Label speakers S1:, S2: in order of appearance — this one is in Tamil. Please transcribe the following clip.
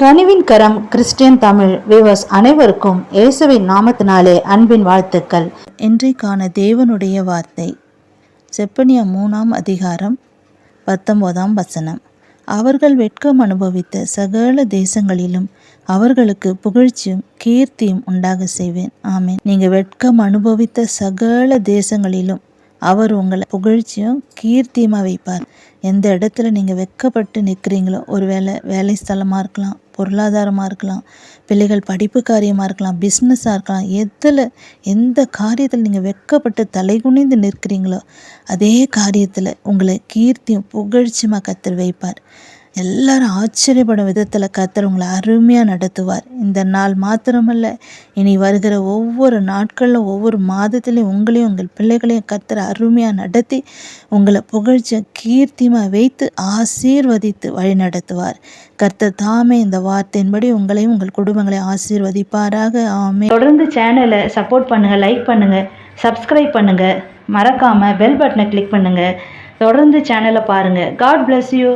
S1: கனிவின் கரம் கிறிஸ்டியன் தமிழ் வியூவர்ஸ் அனைவருக்கும் இயேசுவின் நாமத்தினாலே அன்பின் வாழ்த்துக்கள். இன்றைக்கான தேவனுடைய வார்த்தை செப்பனியா மூணாம் அதிகாரம் பத்தொன்பதாம் வசனம். அவர்கள் வெட்கம் அனுபவித்த சகல தேசங்களிலும் அவர்களுக்கு புகழ்ச்சியும் கீர்த்தியும் உண்டாக செய்வேன். ஆமேன். நீங்கள் வெட்கம் அனுபவித்த சகல தேசங்களிலும் அவர் உங்களை புகழ்ச்சியும் கீர்த்தியுமாக வைப்பார்? எந்த இடத்துல நீங்கள் வெட்கப்பட்டு நிற்கிறீங்களோ ஒரு வேலை வேலை ஸ்தலமாக இருக்கலாம் பொருளாதாரமாக இருக்கலாம் பிள்ளைகள் படிப்பு காரியமாக இருக்கலாம் பிஸ்னஸாக இருக்கலாம் எதில் எந்த காரியத்தில் நீங்கள் வெட்கப்பட்டு தலைகுனிந்து நிற்கிறீங்களோ அதே காரியத்தில் உங்களை கீர்த்தியும் புகழ்ச்சியுமாக கத்தர் வைப்பார். எல்லாரும் ஆச்சரியப்படும் விதத்தில் கத்தர் உங்களை அருமையாக நடத்துவார். இந்த நாள் மாத்திரமல்ல இனி வருகிற ஒவ்வொரு நாட்களிலும் ஒவ்வொரு மாதத்துலேயும் உங்களையும் உங்கள் பிள்ளைகளையும் கத்தர் அருமையாக நடத்தி உங்களை புகழ்ச்ச கீர்த்தியமாக வைத்து ஆசீர்வதித்து வழி நடத்துவார். கர்த்தர் தாமே இந்த வார்த்தையின்படி உங்களையும் உங்கள் குடும்பங்களையும் ஆசீர்வதிப்பாராக. ஆமே
S2: தொடர்ந்து சேனலை சப்போர்ட் பண்ணுங்கள் லைக் பண்ணுங்கள் சப்ஸ்கிரைப் பண்ணுங்கள் மறக்காமல் பெல் பட்டனை கிளிக் பண்ணுங்கள் தொடர்ந்து சேனலை பாருங்கள் காட் பிளஸ் யூ